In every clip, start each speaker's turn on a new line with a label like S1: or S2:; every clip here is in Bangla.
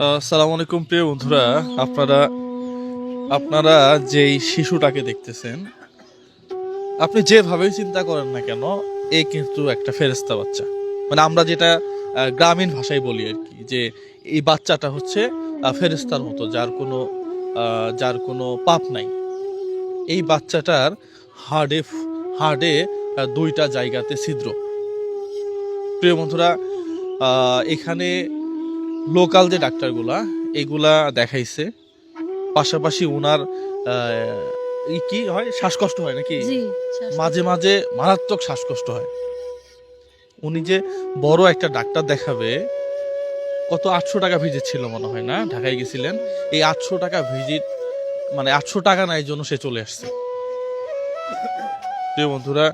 S1: আসসালামু আলাইকুম, প্রিয় বন্ধুরা। আপনারা আপনারা যেই শিশুটাকে দেখতেছেন, আপনি যেভাবে চিন্তা করেন না কেন, এ কিন্তু একটা ফেরেস্তা বাচ্চা। মানে আমরা যেটা গ্রামীণ ভাষায় বলি আর কি, যে এই বাচ্চাটা হচ্ছে ফেরেস্তার মতো, যার কোনো যার কোনো পাপ নাই। এই বাচ্চাটার হার্ডে হার্ডে দুইটা জায়গাতে ছিদ্র। প্রিয় বন্ধুরা এখানে লোকাল যে ডাক্তারগুলা এগুলা দেখাইছে। পাশাপাশি ওনার কি হয়? শ্বাসকষ্ট হয় নাকি? মাঝে মাঝে মারাত্মক শ্বাসকষ্ট হয়। উনি যে বড় একটা ডাক্তার দেখাবে কত আটশো টাকা ভিজিট ছিল মনে হয় না? ঢাকায় গেছিলেন। এই আটশো টাকা ভিজিট মানে আটশো টাকা নাই জন্য সে চলে আসছে। প্রিয় বন্ধুরা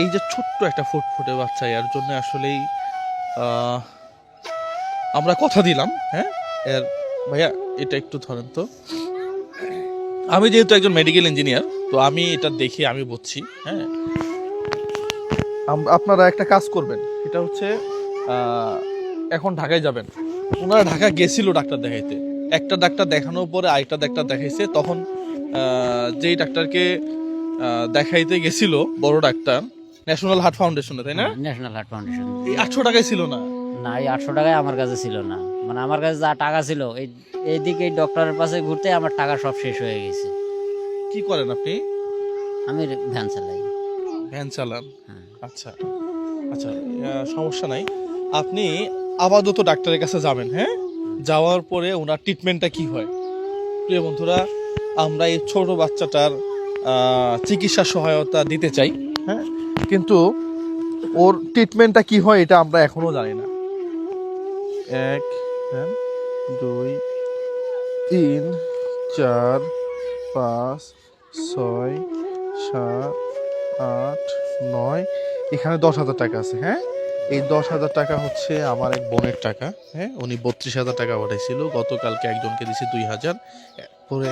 S1: এই যে ছোট্ট একটা ফুটফুটে বাচ্চা এর জন্য আসলেই আহ, আমরা কথা দিলাম হ্যাঁ? এর ভাইয়া এটা একটু ধরেন তো। আমি যেহেতু একজন মেডিকেল ইঞ্জিনিয়ার তো আমি এটা দেখে আমি বুঝছি হ্যাঁ? আপনারা একটা কাজ করবেন এটা হচ্ছে এখন ঢাকায় যাবেন। ওনারা ঢাকা গেছিল ডাক্তার দেখাইতে। একটা ডাক্তার দেখানোর পরে আরেকটা ডাক্তার দেখাইছে তখন যেই ডাক্তারকে দেখাইতে গেছিল বড় ডাক্তার ন্যাশনাল হার্ট ফাউন্ডেশনে তাই না?
S2: ন্যাশনাল হার্ট ফাউন্ডেশন
S1: এই আটশো টাকায় ছিল না।
S2: না এই আটশো টাকায় আমার কাছে ছিল না। মানে আমার কাছে যা টাকা ছিল এই এইদিকে এই ডক্টরের পাশে ঘুরতে আমার টাকা সব শেষ হয়ে গেছে।
S1: কি করেন আপনি?
S2: আমি ভ্যান চালাই।
S1: ভ্যান চালান?
S2: হ্যাঁ।
S1: আচ্ছা আচ্ছা সমস্যা নাই। আপনি আপাতত ডাক্তারের কাছে যাবেন হ্যাঁ? যাওয়ার পরে ওনার ট্রিটমেন্টটা কি হয়? প্রিয় বন্ধুরা আমরা এই ছোট বাচ্চাটার চিকিৎসা সহায়তা দিতে চাই হ্যাঁ? কিন্তু ওর ট্রিটমেন্টটা কি হয় এটা আমরা এখনও জানি না। এক হ্যাঁ দুই, তিন, চার, পাঁচ, ছয়, সাত, আট, নয়। এখানে দশ হাজার টাকা আছে হ্যাঁ? এই দশ হাজার টাকা হচ্ছে আমার এক বোনের টাকা হ্যাঁ? উনি বত্রিশ হাজার টাকা পাঠাইছিল। গতকালকে একজনকে দিয়েছি দুই হাজার। পরে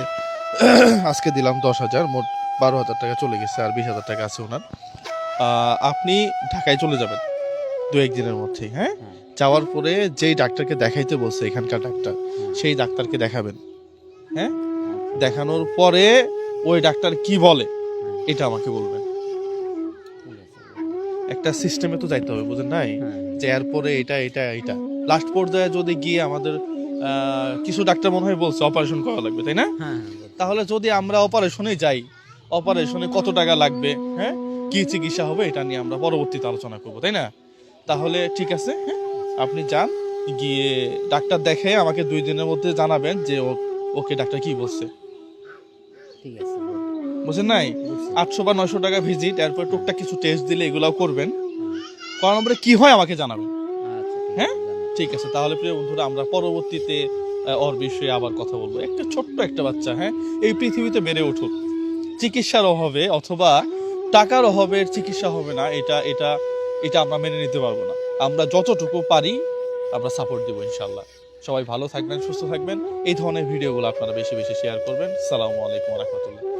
S1: আজকে দিলাম দশ হাজার, মোট বারো হাজার টাকা চলে গেছে আর বিশ হাজার টাকা আছে ওনার। আপনি ঢাকায় চলে যাবেন। দু একদিনের মধ্যেই হ্যাঁ। যাওয়ার পরে যেই ডাক্তারকে দেখাইতে বলছে এখানকার ডাক্তার সেই ডাক্তারকে দেখাবেন হ্যাঁ? দেখানোর পরে ওই ডাক্তার কি বলে এটা আমাকে বলবেন। একটা সিস্টেমে তো যাইতে হবে বুঝেন নাই। যে এরপরে এটা এটা এটা। লাস্ট পর্যায়ে যদি গিয়ে আমাদের কিছু ডাক্তার মনে হয় বলছে অপারেশন করা লাগবে তাই না?
S2: হ্যাঁ, হ্যাঁ,
S1: তাহলে যদি আমরা অপারেশনে যাই অপারেশনে কত টাকা লাগবে হ্যাঁ? কি চিকিৎসা হবে এটা নিয়ে আমরা পরবর্তীতে আলোচনা করব তাই না? তাহলে ঠিক আছে। হ্যাঁ আপনি যান গিয়ে ডাক্তার দেখে আমাকে দুই দিনের মধ্যে জানাবেন যে ও- ওকে ডাক্তার কি বলছে।
S2: ঠিক আছে
S1: বুঝেন নাই? আটশো বা নয়শো টাকা ভিজিট এরপর টুকটাক কিছু টেস্ট দিলে এগুলাও করবেন। করার নম্বরে কি হয় আমাকে জানাবেন।
S2: আচ্ছা,
S1: হ্যাঁ? ঠিক আছে তাহলে প্রিয় বন্ধুরা আমরা পরবর্তীতে ওর বিষয়ে আবার কথা বলব। একটা ছোট্ট একটা বাচ্চা হ্যাঁ? এই পৃথিবীতে বেড়ে উঠুক। চিকিৎসার অভাবে অথবা টাকার অভাবে চিকিৎসা হবে না এটা এটা এটা আমরা মেনে নিতে পারব না। আমরা যতটুকু পারি আমরা সাপোর্ট দিব ইনশাল্লাহ সবাই ভালো থাকবেন, সুস্থ থাকবেন। এই ধরনের ভিডিওগুলো আপনারা বেশি বেশি শেয়ার করবেন। সালামু আলাইকুম রহমতুল্লাহ।